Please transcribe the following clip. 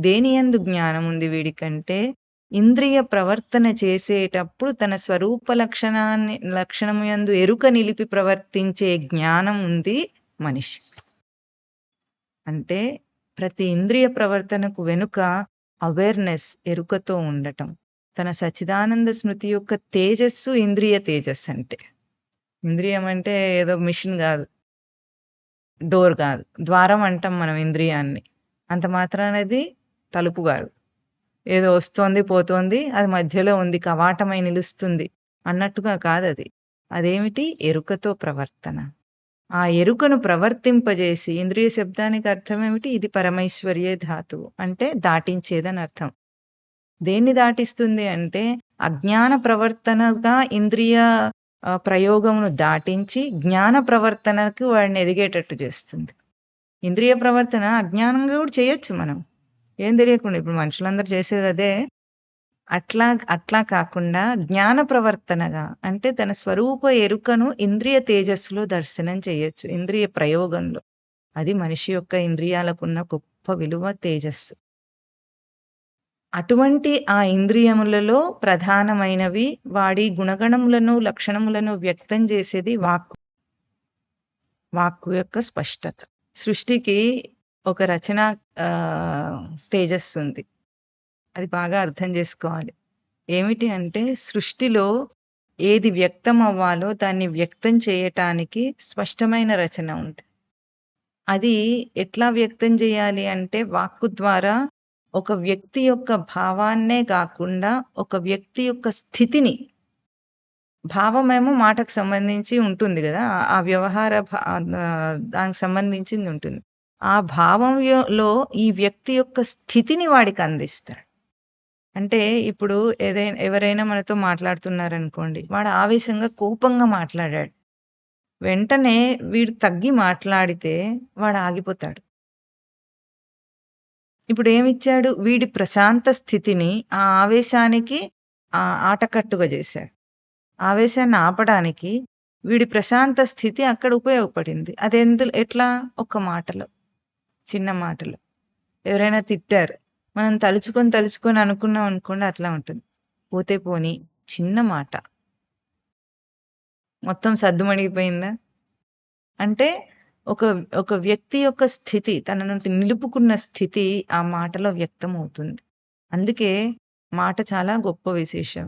దేని యందు జ్ఞానం ఉంది వీడికంటే ఇంద్రియ ప్రవర్తన చేసేటప్పుడు తన స్వరూప లక్షణాన్ని లక్షణము యందు ఎరుక నిలిపి ప్రవర్తించే జ్ఞానం ఉంది మనిషి. అంటే ప్రతి ఇంద్రియ ప్రవర్తనకు వెనుక అవేర్నెస్ ఎరుకతో ఉండటం. తన సచిదానంద స్మృతి యొక్క తేజస్సు ఇంద్రియ తేజస్సు అంటే. ఇంద్రియం అంటే ఏదో మిషన్ కాదు. డోర్ కాదు. ద్వారం అంటాం మనం ఇంద్రియాన్ని. అంత మాత్రానది తలుపు ఏదో వస్తోంది పోతోంది అది మధ్యలో ఉంది కవాటమై నిలుస్తుంది అన్నట్టుగా కాదది. అదేమిటి? ఎరుకతో ప్రవర్తన. ఆ ఎరుకను ప్రవర్తింపజేసి ఇంద్రియ శబ్దానికి అర్థం ఏమిటి ఇది పరమైశ్వర్యే ధాతువు అంటే దాటించేదని అర్థం దేన్ని దాటిస్తుంది అంటే అజ్ఞాన ప్రవర్తనగా ఇంద్రియ ప్రయోగమును దాటించి జ్ఞాన ప్రవర్తనకు వాడిని ఎదిగేటట్టు చేస్తుంది. ఇంద్రియ ప్రవర్తన అజ్ఞానంగా కూడా చేయొచ్చు మనం. ఏం తెలియకుండా ఇప్పుడు మనుషులందరూ చేసేది అదే. అట్లా అట్లా కాకుండా జ్ఞాన ప్రవర్తనగా అంటే తన స్వరూప ఎరుకను ఇంద్రియ తేజస్సులో దర్శనం చేయొచ్చు ఇంద్రియ ప్రయోగంలో. అది మనిషి యొక్క ఇంద్రియాలకున్న గొప్ప విలువ తేజస్సు. అటువంటి ఆ ఇంద్రియములలో ప్రధానమైనవి వాడి గుణగణములను లక్షణములను వ్యక్తం చేసేది వాక్కు. వాక్కు యొక్క స్పష్టత. సృష్టికి ఒక రచన తేజస్సు ఉంది అది బాగా అర్థం చేసుకోవాలి. ఏమిటి అంటే సృష్టిలో ఏది వ్యక్తం అవ్వాలో దాన్ని వ్యక్తం చేయటానికి స్పష్టమైన రచన ఉంది. అది ఎట్లా వ్యక్తం చేయాలి అంటే వాక్కు ద్వారా ఒక వ్యక్తి యొక్క భావాన్నే కాకుండా ఒక వ్యక్తి యొక్క స్థితిని భావమేమో మాటకు సంబంధించి ఉంటుంది కదా ఆ- వ్యవహార భా- దానికి సంబంధించింది ఉంటుంది. ఆ భావంలో ఈ వ్యక్తి యొక్క స్థితిని వాడికి అందిస్తాడు. అంటే ఇప్పుడు ఏదైనా ఎవరైనా మనతో మాట్లాడుతున్నారనుకోండి వాడు ఆవేశంగా కోపంగా మాట్లాడాడు. వెంటనే వీడు తగ్గి మాట్లాడితే వాడు ఆగిపోతాడు. ఇప్పుడు ఏమిచ్చాడు? వీడి ప్రశాంత స్థితిని ఆ ఆవేశానికి ఆ ఆటకట్టుగా చేశాడు. ఆవేశాన్ని ఆపడానికి వీడి ప్రశాంత స్థితి అక్కడ ఉపయోగపడింది. అది ఎందు ఎట్లా? ఒక్క మాటలో. చిన్న మాటలు. ఎవరైనా తిట్టారు. మనం తలుచుకొని తలుచుకొని అనుకున్నాం అనుకోండి అట్లా ఉంటుంది. పోతే పోని చిన్న మాట. మొత్తం సద్దుమణిగిపోయిందా అంటే ఒక ఒక వ్యక్తి యొక్క స్థితి తనను నిలుపుకున్న స్థితి ఆ మాటలో వ్యక్తం అవుతుంది అందుకే మాట చాలా గొప్ప విశేషం.